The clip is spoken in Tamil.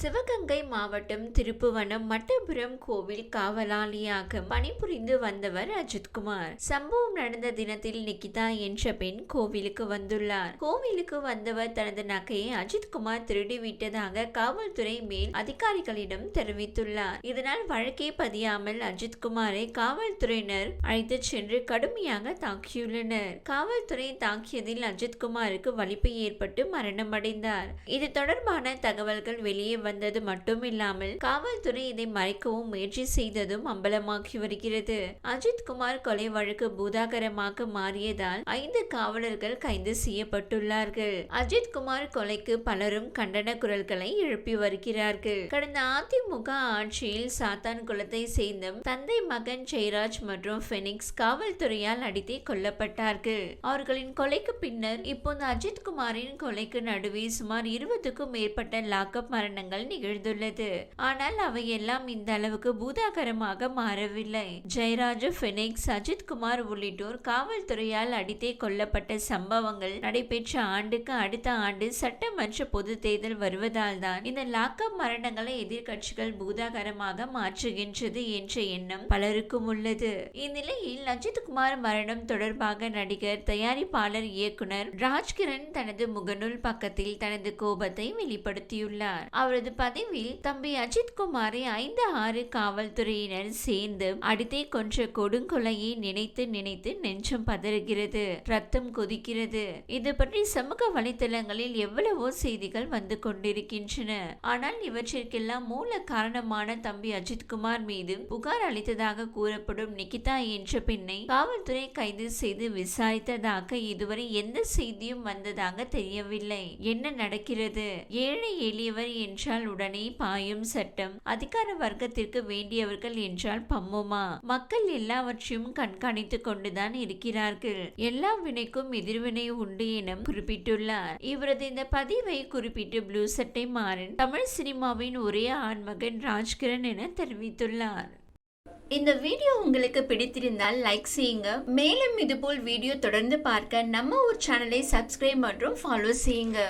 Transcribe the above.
சிவகங்கை மாவட்டம் திருப்புவனம் மட்டபுரம் கோவில் காவலாளியாக பணிபுரிந்து வந்தவர் அஜித்குமார். சம்பவம் நடந்த தினத்தில் நிகிதா என்ற பெண் கோவிலுக்கு வந்துள்ளார். கோவிலுக்கு வந்தவர் தனது நகையை அஜித்குமார் திருடிவிட்டதாக காவல்துறை மேல் அதிகாரிகளிடம் தெரிவித்துள்ளார். இதனால் வழக்கே பதியாமல் அஜித்குமாரை காவல்துறையினர் அழைத்துச் சென்று கடுமையாக தாக்கியுள்ளனர். காவல்துறை தாக்கியதில் அஜித்குமாருக்கு வலிப்பு ஏற்பட்டு மரணமடைந்தார். இது தொடர்பான தகவல்கள் வெளியே வந்தது மட்டுமில்லாமல் காவல்துறை இதை மறைக்கவும் முயற்சி செய்ததும் அம்பலமாகி வருகிறது. அஜித் குமார் கொலை வழக்கு பூதாகரமாக மாறியதால் ஐந்து காவலர்கள் கைது செய்யப்பட்டுள்ளார்கள். அஜித் குமார் கொலைக்கு பலரும் கண்டன குரல்களை எழுப்பி வருகிறார்கள். கடந்த அதிமுக ஆட்சியில் சாத்தான் குலத்தை சேர்ந்த தந்தை மகன் ஜெயராஜ் மற்றும் பெனிக்ஸ் காவல்துறையால் அடித்தே கொல்லப்பட்டார்கள். அவர்களின் கொலைக்கு பின்னர் இப்போது அஜித் குமாரின் கொலைக்கு நடுவே சுமார் இருபதுக்கும் மேற்பட்ட லாக்அப் மரணங்கள் நிகழ்ந்துள்ளது. ஆனால் அவையெல்லாம் இந்த அளவுக்கு பூதாகரமாக மாறவில்லை. ஜெயராஜ் பெனிக்ஸ் அஜித் குமார் உள்ளிட்டோர் காவல்துறையால் அடித்தே கொல்லப்பட்ட சம்பவங்கள் நடைபெற்ற ஆண்டுக்கு அடுத்த ஆண்டு சட்டமன்ற பொது தேர்தல் வருவதால் தான் இந்த லாக்அப் மரணங்களை எதிர்க்கட்சிகள் பூதாகரமாக மாற்றுகின்றது என்ற எண்ணம் பலருக்கும் உள்ளது. இந்நிலையில் அஜித் குமார் மரணம் தொடர்பாக நடிகர் தயாரிப்பாளர் இயக்குனர் ராஜ்கிரண் தனது முகநூல் பக்கத்தில் தனது கோபத்தை வெளிப்படுத்தியுள்ளார். அவரது பதிவில் தம்பி அஜித் குமாரை ஐந்து ஆறு காவல்துறையினர் சேர்ந்து அடித்தே கொன்ற கொடுங்கொலையை நினைத்து நினைத்து நெஞ்சம் பதறுகிறது. ரத்தம் கொதிக்கிறது. இது பற்றி சமூக வலைத்தளங்களில் எவ்வளவோ செய்திகள் வந்து கொண்டிருக்கின்றன. ஆனால் இவற்றிற்கெல்லாம் மூல காரணமான தம்பி அஜித் குமார் மீது புகார் அளித்ததாக கூறப்படும் நிகிதா என்ற பெண்ணை காவல்துறை கைது செய்து விசாரித்ததாக இதுவரை எந்த செய்தியும் வந்ததாக தெரியவில்லை. என்ன நடக்கிறது? ஏழை எளியவர் என்றால் உடனே பாயும் சட்டம். அதிகார வர்க்கத்திற்கு வேண்டியவர்கள் என்றால் பம்முமா. மக்கள் எல்லாவற்றையும் கண்காணித்துக் கொண்டுதான் இருக்கிறார்கள். எல்லா வினைக்கும் எதிர்வினை உண்டு என குறிப்பிட்டுள்ளார். இவரது இந்த பதிவை குறிப்பிட்டு ப்ளூ சட்டை மாறன் தமிழ் சினிமாவின் ஒரே ஆண்மகன் ராஜ்கிரண் என தெரிவித்துள்ளார். இந்த வீடியோ உங்களுக்கு பிடித்திருந்தால் லைக் செய்யுங்க. மேலும் இதுபோல் வீடியோ தொடர்ந்து பார்க்க நம்ம ஒரு சேனலை சப்ஸ்கிரைப் மற்றும் ஃபாலோ செய்யுங்க.